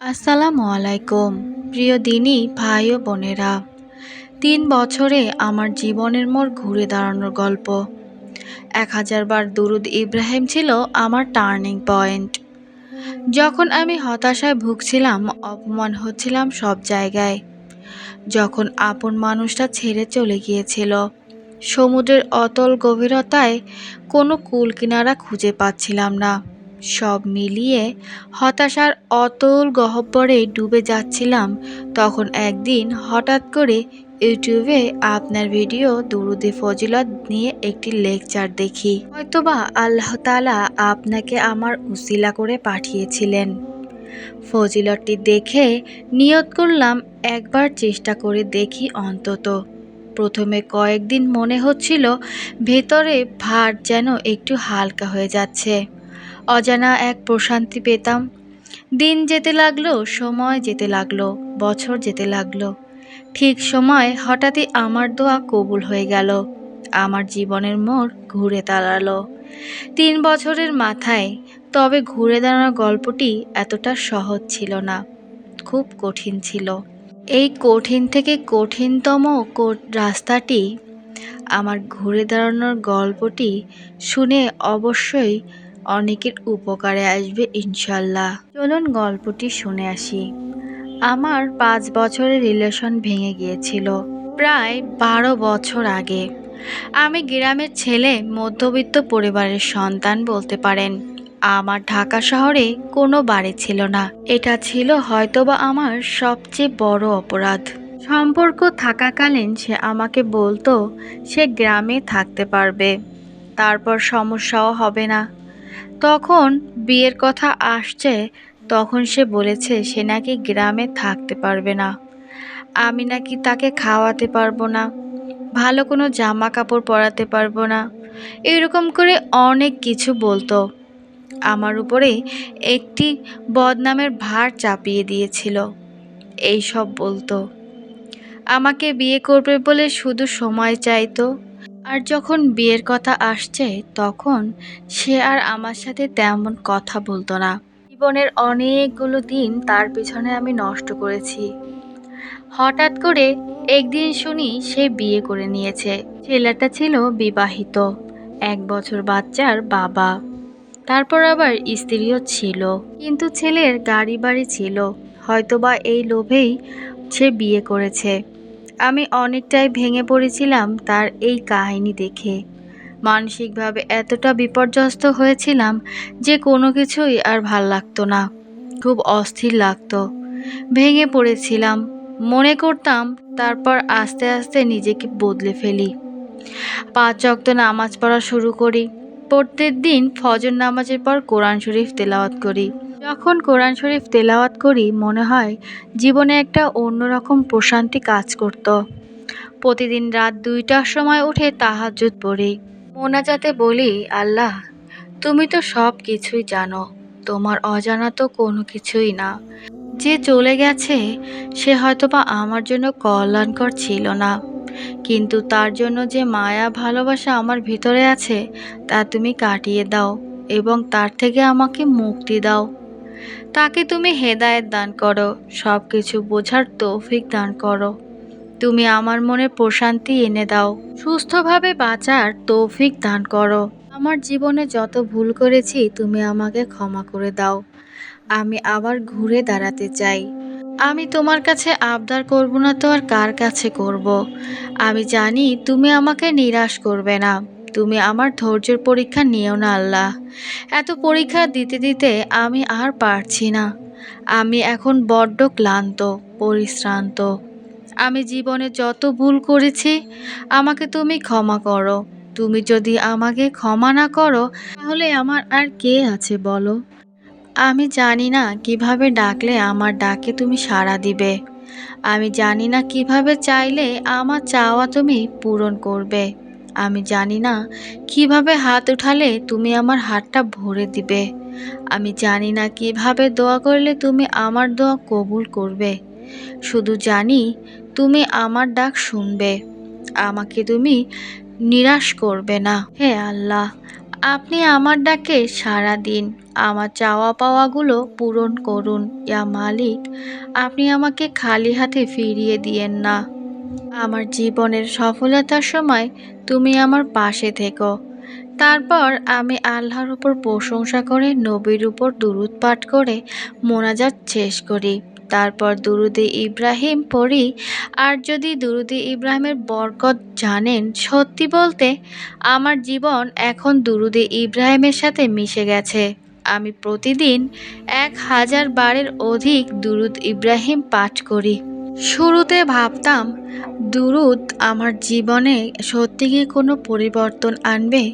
আসসালামু আলাইকুম, প্রিয় দিনই ভাই ও বোনেরা। তিন বছরে আমার জীবনের মোড় ঘুরে দাঁড়ানোর গল্প। এক হাজার বার দুরুদ ইব্রাহিম ছিল আমার টার্নিং পয়েন্ট। যখন আমি হতাশায় ভুগছিলাম, অপমান হচ্ছিলাম সব জায়গায়। যখন আপন মানুষটা ছেড়ে চলে গিয়েছিল, সমুদ্রের অতল গভীরতায় কোনো কুল কিনারা খুঁজে পাচ্ছিলাম না। সব মিলিয়ে হতাশার অতল গহ্বরে ডুবে যাচ্ছিলাম, তখন একদিন হঠাৎ করে ইউটিউবে আপনার ভিডিও দুরুদে ফজিলত নিয়ে একটি লেকচার দেখি। হয়তোবা আল্লাহ তালা আপনাকে আমার উসিলা করে পাঠিয়েছিলেন। ফজিলতটি দেখে নিয়ত করলাম একবার চেষ্টা করে দেখি অন্তত। প্রথমে কয়েকদিন মনে হচ্ছিল, ভেতরে ভার যেন একটু হালকা হয়ে যাচ্ছে। অজানা এক প্রশান্তি পেতাম। দিন যেতে লাগল, সময় যেতে লাগল, বছর যেতে লাগল। ঠিক সময় হঠাৎই আমার দোয়া কবুল হয়ে গেল। আমার জীবনের মোড় ঘুরে দাঁড়াল। তিন বছরের মাথায়, তবে ঘুরে দাঁড়ানোর গল্পটি এতটা সহজ ছিল না। খুব কঠিন ছিল। এই কঠিন থেকে কঠিনতম রাস্তাটি আমার ঘুরে দাঁড়ানোর গল্পটি শুনে অবশ্যই অনেকের উপকারে আসবে, ইনশাল্লাহ। চলুন গল্পটি শুনে আসি। আমার পাঁচ বছরের রিলেশন ভেঙে গিয়েছিল, প্রায় বারো বছর আগে। আমি গ্রামের ছেলে, মধ্যবিত্ত পরিবারের সন্তান বলতে পারেন। আমার ঢাকা শহরে কোনো বাড়ি ছিল না। এটা ছিল হয়তোবা আমার সবচেয়ে বড় অপরাধ। সম্পর্ক থাকাকালীন সে আমাকে বলতো, সে গ্রামে থাকতে পারবে। তারপর সমস্যাও হবে না। তখন বিয়ের কথা আসছে, তখন সে বলেছে সে নাকি গ্রামে থাকতে পারবে না। আমি নাকি তাকে খাওয়াতে পারব না, ভালো কোনো জামা কাপড় পরাতে পারব না। এরকম করে অনেক কিছু বলতো। আমার উপরে একটি বদনামের ভার চাপিয়ে দিয়েছিল। এই সব বলতো। আমাকে বিয়ে করবে বলে শুধু সময় চাইতো। আর যখন বিয়ের কথা আসছে, তখন সে আর আমার সাথে তেমন কথা বলতো না। জীবনের অনেকগুলো দিন তার পিছনে আমি নষ্ট করেছি। হঠাৎ করে একদিন শুনি সে বিয়ে করে নিয়েছে। ছেলেটা ছিল বিবাহিত, এক বছর বাচ্চার বাবা। তারপর আবার স্ত্রীও ছিল, কিন্তু ছেলের গাড়ি বাড়ি ছিল। হয়তোবা এই লোভেই সে বিয়ে করেছে। আমি অনেকটাই ভেঙে পড়েছিলাম তার এই কাহিনী দেখে। মানসিকভাবে এতটা বিপর্যস্ত হয়েছিলাম যে কোনো কিছুই আর ভালো লাগতো না। খুব অস্থির লাগতো। ভেঙে পড়েছিলাম। মনে করতাম তারপর আস্তে আস্তে নিজেকে বদলে ফেলি। পাঁচ অক্ত নামাজ পড়া শুরু করি। প্রত্যেক দিন ফজর নামাজের পর কোরআন শরীফ তেলাওয়াত করি। যখন কোরআন শরীফ তেলাওয়াত করি, মনে হয় জীবনে একটা অন্যরকম প্রশান্তি কাজ করত। প্রতিদিন রাত দুইটার সময় উঠে তাহাজ্জুদ পড়ি। মোনাজাতে বলি, আল্লাহ, তুমি তো সব কিছুই জানো, তোমার অজানা তো কোনো কিছুই না। যে চলে গেছে, সে হয়তোবা আমার জন্য কল্যাণকর ছিল না। কিন্তু তার জন্য যে মায়া, ভালোবাসা আমার ভিতরে আছে, তা তুমি কাটিয়ে দাও এবং তার থেকে আমাকে মুক্তি দাও। তাকে তুমি হেদায়েত দান করো সব কিছু বোঝার তৌফিক দান করো। তুমি আমার মনে প্রশান্তি এনে দাও, সুস্থভাবে বাঁচার তৌফিক দান করো। আমার জীবনে যত ভুল করেছি, তুমি আমাকে ক্ষমা করে দাও। আমি আবার ঘুরে দাঁড়াতে চাই। আমি তোমার কাছে আবদার করব না তো আর কার কাছে করব। আমি জানি তুমি আমাকে নিরাশ করবে না। তুমি আমার ধৈর্যের পরীক্ষা নিও না, আল্লাহ। এত পরীক্ষা দিতে দিতে আমি আর পারছি না। আমি এখন বড্ড ক্লান্ত, পরিশ্রান্ত। আমি জীবনে যত ভুল করেছি, আমাকে তুমি ক্ষমা করো। তুমি যদি আমাকে ক্ষমা না করো, তাহলে আমার আর কে আছে বলো? আমি জানি না কীভাবে ডাকলে আমার ডাকে তুমি সাড়া দিবে। আমি জানি না কীভাবে চাইলে আমার চাওয়া তুমি পূরণ করবে। আমি জানি না কীভাবে হাত উঠালে তুমি আমার হাতটা ভরে দিবে। আমি জানি না কীভাবে দোয়া করলে তুমি আমার দোয়া কবুল করবে। শুধু জানি তুমি আমার ডাক শুনবে। আমাকে তুমি নিরাশ করবে না। হে আল্লাহ, আপনি আমার ডাকে সাড়া দিন। আমার চাওয়া পাওয়াগুলো পূরণ করুন। ইয়া মালিক, আপনি আমাকে খালি হাতে ফিরিয়ে দিয়েন না। আমার জীবনের সফলতার সময় তুমি আমার পাশে থেকো। তারপর আমি আল্লাহর উপর প্রশংসা করে নবীর উপর দুরুদ পাঠ করে মোনাজাত শেষ করি। তারপর দুরুদে ইব্রাহিম পড়ি। আর যদি দুরুদে ইব্রাহিমের বরকত জানেন সত্যি বলতে আমার জীবন এখন দুরুদে ইব্রাহিমের সাথে মিশে গেছে। আমি প্রতিদিন এক হাজার বারের অধিক দুরুদ ইব্রাহিম পাঠ করি। শুরুতে ভাবতাম দুরুদ আমার জীবনে সত্যি কি কোনো পরিবর্তন আনবে?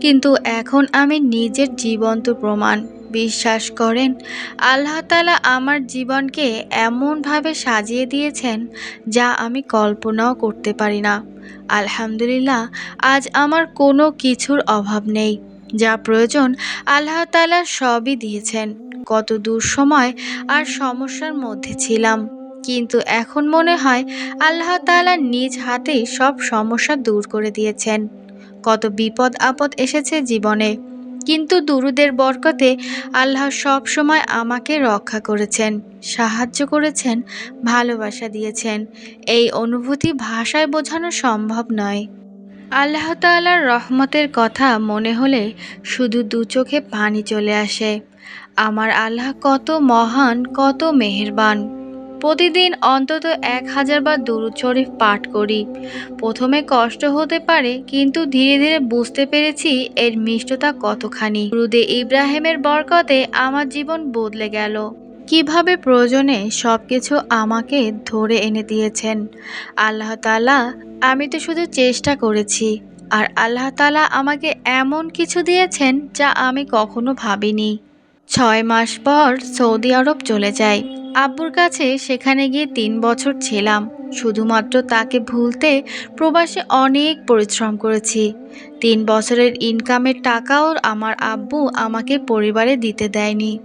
কিন্তু এখন আমি নিজের জীবন্ত প্রমাণ। বিশ্বাস করেন, আল্লাহ তালা আমার জীবনকে এমনভাবে সাজিয়ে দিয়েছেন যা আমি কল্পনাও করতে পারি না। আলহামদুলিল্লাহ, আজ আমার কোনো কিছুর অভাব নেই। যা প্রয়োজন আল্লাহ তালা সবই দিয়েছেন। কত দূর সময় আর সমস্যার মধ্যে ছিলাম। কিন্তু এখন মনে হয় আল্লাহ তাআলা নিজ হাতেই সব সমস্যা দূর করে দিয়েছেন। কত বিপদ আপদ এসেছে জীবনে। কিন্তু দুরুদের বরকতে আল্লাহ সব সময় আমাকে রক্ষা করেছেন, সাহায্য করেছেন, ভালোবাসা দিয়েছেন। এই অনুভূতি ভাষায় বোঝানো সম্ভব নয়। আল্লাহ তাআলার রহমতের কথা মনে হলে শুধু দু চোখে পানি চলে আসে। আমার আল্লাহ কত মহান, কত মেহেরবান। প্রতিদিন অন্তত এক হাজার বার দুরুদ শরীফ পাঠ করি। প্রথমে কষ্ট হতে পারে, কিন্তু ধীরে ধীরে বুঝতে পেরেছি এর মিষ্টতা কতখানি। রুদে ইব্রাহিমের বরকতে আমার জীবন বদলে গেল। কীভাবে প্রয়োজনে সব কিছু আমাকে ধরে এনে দিয়েছেন। আল্লাহ তালা আমি তো শুধু চেষ্টা করেছি। আর আল্লাহ তালা আমাকে এমন কিছু দিয়েছেন যা আমি কখনো ভাবিনি। ছয় মাস পর সৌদি আরব চলে যাই। আব্বুর কাছে সেখানে গিয়ে তিন বছর ছিলাম। শুধুমাত্র তাকে ভুলতে প্রবাসে অনেক পরিশ্রম করেছি। তিন বছরের ইনকামের টাকাও আমার আব্বু আমাকে পরিবারে দিতে দেয়নি।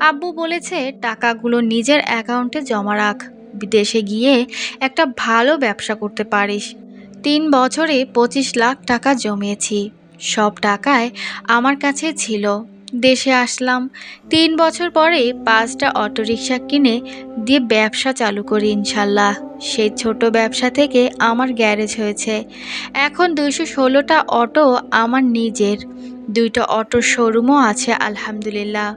আব্বু বলেছে, টাকাগুলো নিজের অ্যাকাউন্টে জমা রাখ। বিদেশে গিয়ে একটা ভালো ব্যবসা করতে পারিস। তিন বছরে পঁচিশ লাখ টাকা জমিয়েছি। সব টাকায় আমার কাছে ছিল। দেশে আসলাম। তিন বছর পরে পাঁচটা অটোরিকশা কিনে দিয়ে ব্যবসা চালু করি ইনশাল্লাহ। সেই ছোট ব্যবসা থেকে আমার গ্যারেজ হয়েছে। এখন দুইশো ষোলোটা অটো আমার নিজের। দুইটা অটোর শোরুমও আছে, আলহামদুলিল্লাহ।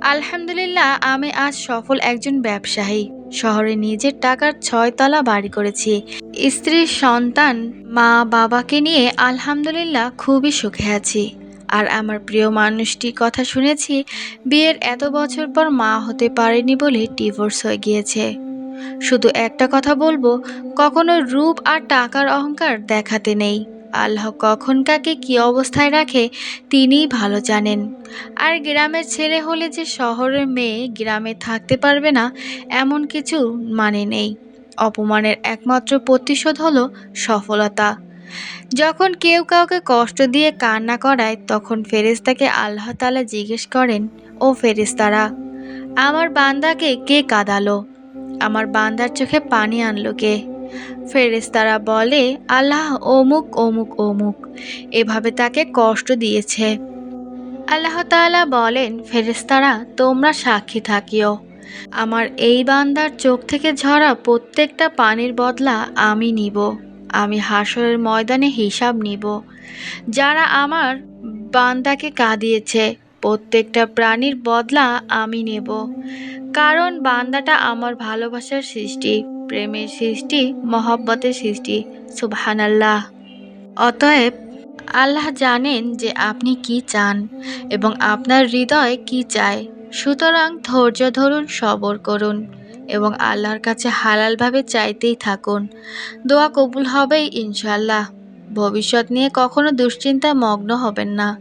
আলহামদুলিল্লাহ, আমি আজ সফল একজন ব্যবসায়ী। শহরে নিজের টাকার ছয়তলা বাড়ি করেছি। স্ত্রী, সন্তান, মা, বাবাকে নিয়ে আলহামদুলিল্লাহ খুবই সুখে আছি। আর আমার প্রিয় মানুষটির কথা শুনেছি, বিয়ের এত বছর পর মা হতে পারেনি বলে ডিভোর্স হয়ে গিয়েছে। শুধু একটা কথা বলব, কখনো রূপ আর টাকার অহংকার দেখাতে নেই। আল্লাহ কখন কাকে কী অবস্থায় রাখে তিনিই ভালো জানেন। আর গ্রামের ছেলে হলে যে শহরের মেয়ে গ্রামে থাকতে পারবে না, এমন কিছু মানে নেই। অপমানের একমাত্র প্রতিশোধ হলো সফলতা। যখন কেউ কাউকে কষ্ট দিয়ে কান্না করায়, তখন ফেরেস্তাকে আল্লাহ তালা জিজ্ঞেস করেন, ও ফেরেস্তারা আমার বান্দাকে কে কাঁদালো? আমার বান্দার চোখে পানি আনলো কে? ফেরেস্তারা বলে, আল্লাহ অমুক অমুক অমুক, এভাবে তাকে কষ্ট দিয়েছে। আল্লাহ তাআলা বলেন ফেরেস্তারা তোমরা সাক্ষী থাকিও। আমার এই বান্দার চোখ থেকে ঝরা প্রত্যেকটা পানির বদলা আমি নিব। আমি হাসরের ময়দানে হিসাব নিব। যারা আমার বান্দাকে কাঁদিয়েছে, প্রত্যেকটা প্রাণীর বদলা আমি নেব। কারণ বান্দাটা আমার ভালোবাসার সৃষ্টি, প্রেমের সৃষ্টি, মহব্বতের সৃষ্টি। সুবহানাল্লাহ। অতএব আল্লাহ জানেন যে আপনি কি চান এবং আপনার হৃদয় কি চায়। সুতরাং ধৈর্য ধরুন, সবর করুন। এবং আল্লাহর কাছে হালালভাবে চাইতেই থাকুন। দোয়া কবুল হবেই ইনশাল্লাহ ভবিষ্যৎ নিয়ে কখনো দুশ্চিন্তা মগ্ন হবেন না।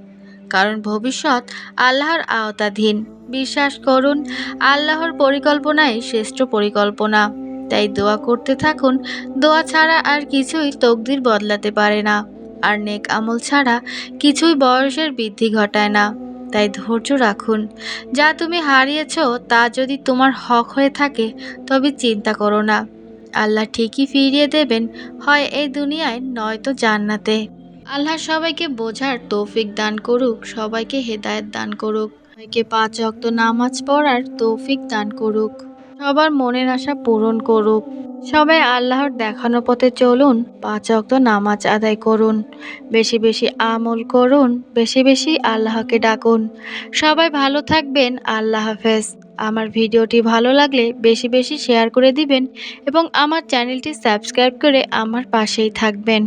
কারণ ভবিষ্যৎ আল্লাহর আওতাধীন। বিশ্বাস করুন, আল্লাহর পরিকল্পনাই শ্রেষ্ঠ পরিকল্পনা। তাই দোয়া করতে থাকুন, দোয়া ছাড়া আর কিছুই তকদির বদলাতে পারে না। আর নেক আমল ছাড়া কিছুই বয়সের বৃদ্ধি ঘটায় না। তাই ধৈর্য রাখুন। যা তুমি হারিয়েছ, তা যদি তোমার হক হয়ে থাকে, তবে চিন্তা করো না। আল্লাহ ঠিকই ফিরিয়ে দেবেন, হয় এই দুনিয়ায়, নয়তো জান্নাতে। আল্লাহ সবাইকে বোঝার তৌফিক দান করুক, সবাইকে হেদায়ত দান করুক। সবাইকে পাঁচ অক্ত নামাজ পড়ার তৌফিক দান করুক। সবার মনের আশা পূরণ করুক। সবাই আল্লাহর দেখানো পথে চলুন, পাঁচ অক্ত নামাজ আদায় করুন। বেশি বেশি আমল করুন, বেশি বেশি আল্লাহকে ডাকুন। সবাই ভালো থাকবেন, আল্লাহ হাফেজ। আমার ভিডিওটি ভালো লাগলে বেশি বেশি শেয়ার করে দিবেন এবং আমার চ্যানেলটি সাবস্ক্রাইব করে আমার পাশেই থাকবেন।